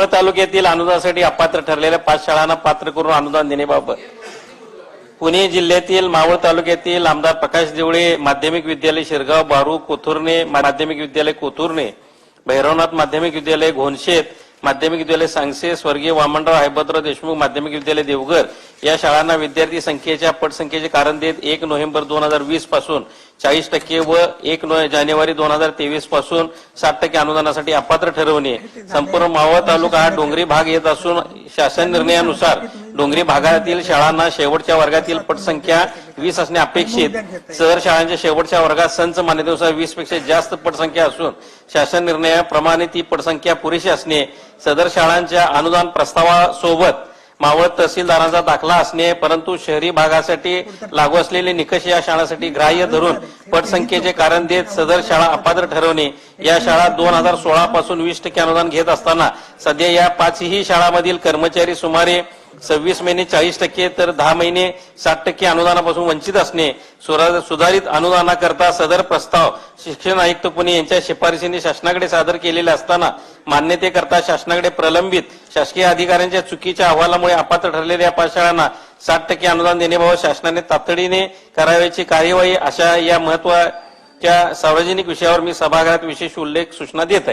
मावळ तालुक्यातील अनुदानासाठी अपात्र ठरलेल्या पाच शाळांना पात्र करून अनुदान देण्याबाबत. पुणे जिल्ह्यातील मावळ तालुक्यातील आमदार प्रकाश देवळे माध्यमिक विद्यालय शिरगाव बारू कोथुर्णे माध्यमिक विद्यालय कोथुर्णे भैरवनाथ माध्यमिक विद्यालय घोणशेत माध्यमिक विद्यालय सांगसे स्वर्गीय वामनराव हैबतराव देशमुख माध्यमिक विद्यालय देवघर या शाळांना विद्यार्थी संख्येच्या पटसंख्येचे कारण देत एक नोव्हेंबर दोन हजार वीसपासून चाळीस टक्के व एक जानेवारी दोन हजार तेवीसपासून साठ टक्के अनुदानासाठी अपात्र ठरवणे. संपूर्ण मावळ तालुका हा डोंगरी भाग येत असून शासन निर्णयानुसार डोंगरी भागातील शाळांना शेवटच्या वर्गातील पटसंख्या वीस असणे अपेक्षित. शहर शाळांच्या शेवटच्या वर्गात संच मान्यतेनुसार वीसपेक्षा जास्त पटसंख्या असून शासन निर्णयाप्रमाणे ती पटसंख्या पुरेशी असणे सदर शाळांच्या अनुदान प्रस्तावासोबत मावळ तहसीलदारांचा दाखला असणे परंतु शहरी भागासाठी लागू असलेले निकष या शाळांसाठी ग्राह्य धरून पटसंख्येचे कारण देत सदर शाळा अपात्र ठरवणे. या शाळा दोन हजार सोळा पासून वीस टक्के अनुदान घेत असताना सध्या या पाचही शाळांमधील कर्मचारी सुमारे सव्वीस महिने चाळीस टक्के तर दहा महिने साठ टक्के अनुदानापासून वंचित असणे सुधारित अनुदानाकरता सदर प्रस्ताव शिक्षण आयुक्त पुणे यांच्या शिफारशीने शासनाकडे सादर केलेले असताना मान्यतेकरता शासनाकडे प्रलंबित शासकीय अधिकाऱ्यांच्या चुकीच्या अहवालामुळे अपात्र ठरलेल्या या पाच साठ टक्के अनुदान देण्याबाबत शासनाने तातडीने करावयाची कार्यवाही अशा या महत्त्वाच्या सार्वजनिक विषयावर मी सभागृहात विशेष उल्लेख सूचना देत आहे.